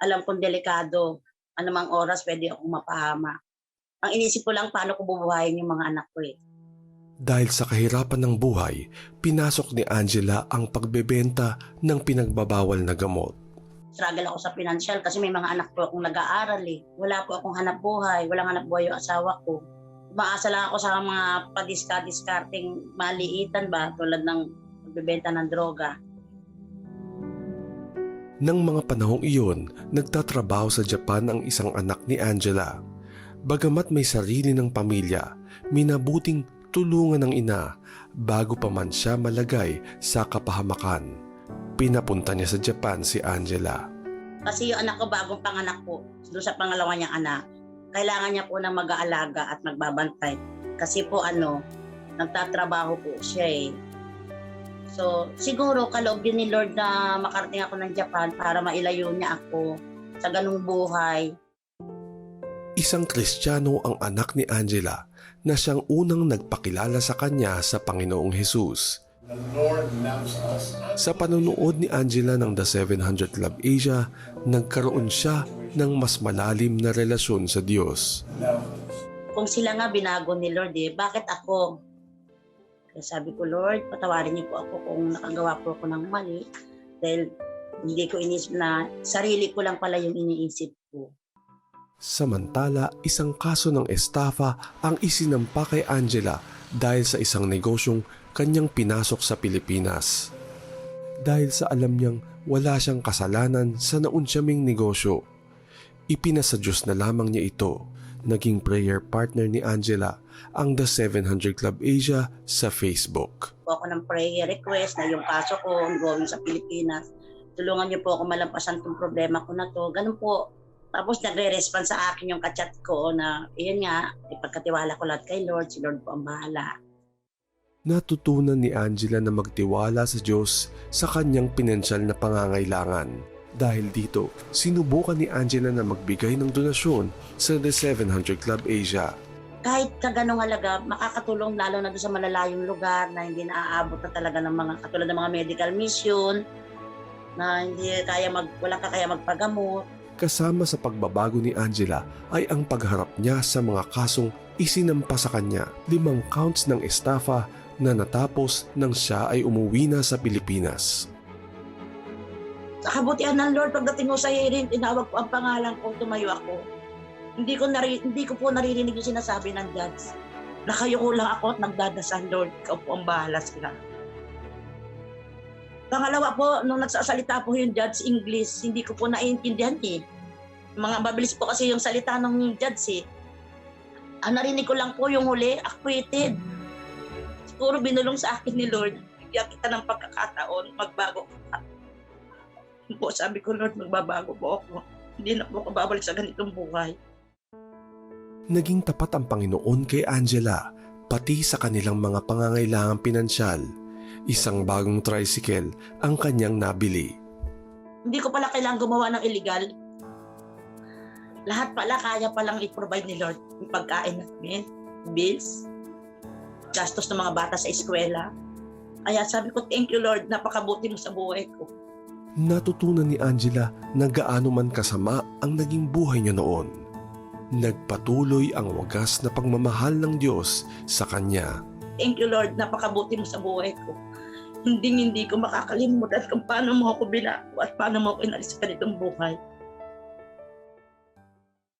alam kong delikado. Anumang oras pwede akong mapahama. Ang inisip ko lang paano ko bubuhayin yung mga anak ko eh. Dahil sa kahirapan ng buhay, pinasok ni Angela ang pagbebenta ng pinagbabawal na gamot. Struggle ako sa financial kasi may mga anak po akong nag-aaral eh. Wala po akong hanap buhay. Walang hanap buhay yung asawa ko. Umaasa lang ako sa mga padiska-diskarting maliitan ba tulad ng pagbebenta ng droga. Nang mga panahong iyon, nagtatrabaho sa Japan ang isang anak ni Angela. Bagamat may sarili ng pamilya, minabuting tulungan ng ina bago pa man siya malagay sa kapahamakan. Pinapunta niya sa Japan si Angela. Kasi yung anak ko bagong panganak po, doon sa pangalawa niyang anak, kailangan niya po ng mag-aalaga at magbabantay. Kasi po ano, nagtatrabaho po siya eh. So, siguro kaloob din ni Lord na makarating ako ng Japan para mailayo niya ako sa ganung buhay. Isang Kristiyano ang anak ni Angela na siyang unang nagpakilala sa kanya sa Panginoong Hesus. Sa panonood ni Angela ng The 700 Club Asia, nagkaroon siya ng mas malalim na relasyon sa Diyos. Kung sila nga binago ni Lord eh, bakit ako? Sabi ko, Lord, patawarin niyo po ako kung nakagawa po ako ng mali. Dahil hindi ko inisip na sarili ko lang pala yung iniisip ko. Samantala, isang kaso ng estafa ang isinampa kay Angela dahil sa isang negosyong kanyang pinasok sa Pilipinas. Dahil sa alam niyang wala siyang kasalanan sa naunsyaming negosyo, ipinasa Diyos na lamang niya ito. Naging prayer partner ni Angela ang The 700 Club Asia sa Facebook. po ako ng prayer request na yung kaso ko ongoing sa Pilipinas. Tulungan niyo po ako malampasan tong problema ko na to. Ganun po. Tapos nagre-respond sa akin yung kachat ko na, yun nga, ipagkatiwala ko lahat kay Lord. Si Lord po ang bahala. Natutunan ni Angela na magtiwala sa Diyos sa kanyang pinansyal na pangangailangan. Dahil dito, sinubukan ni Angela na magbigay ng donasyon sa The 700 Club Asia. Kahit kaganong halaga, makakatulong lalo na doon sa malalayong lugar na hindi naaabot na talaga ng mga, katulad ng mga medical mission, na hindi kaya mag, wala ka kaya magpagamot. Kasama sa pagbabago ni Angela ay ang pagharap niya sa mga kasong isinampa sa kanya. Limang counts ng estafa na natapos nang siya ay umuwi na sa Pilipinas. Kabutihan ng Lord, pagdating ko sa hearing, tinawag ko ang pangalan ko, tumayo ako. Hindi ko, nari, hindi ko po naririnig yung sinasabi ng judge. Nakayuko lang ako at nagdadasal, Lord, ikaw po ang bahala sila. Pangalawa po, nung nagsasalita po yung judge English, hindi ko po naiintindihan eh. Mga mabilis po kasi yung salita ng judge eh. Ang narinig ko lang po yung huli, acquitted. Siguro binulong sa akin ni Lord, bigyan kita ng pagkakataon, magbago ka po, sabi ko, Lord, magbabago po ako. Hindi na po ako babalik sa ganitong buhay. Naging tapat ang Panginoon kay Angela, pati sa kanilang mga pangangailangang pinansyal. Isang bagong tricycle ang kanyang nabili. Hindi ko pala kailangan gumawa ng illegal. Lahat pala kaya palang i-provide ni Lord. Yung pagkain namin, bills, gastos ng mga bata sa eskwela. Kaya sabi ko, thank you Lord, napakabuti mo sa buhay ko. Natutunan ni Angela na gaano man kasama ang naging buhay niya noon. Nagpatuloy ang wagas na pagmamahal ng Diyos sa kanya. Thank you Lord, napakabuti mo sa buhay ko. Hindi hindi ko makakalimutan kung paano mo ako binago at paano mo ako inalis sa ganitong buhay.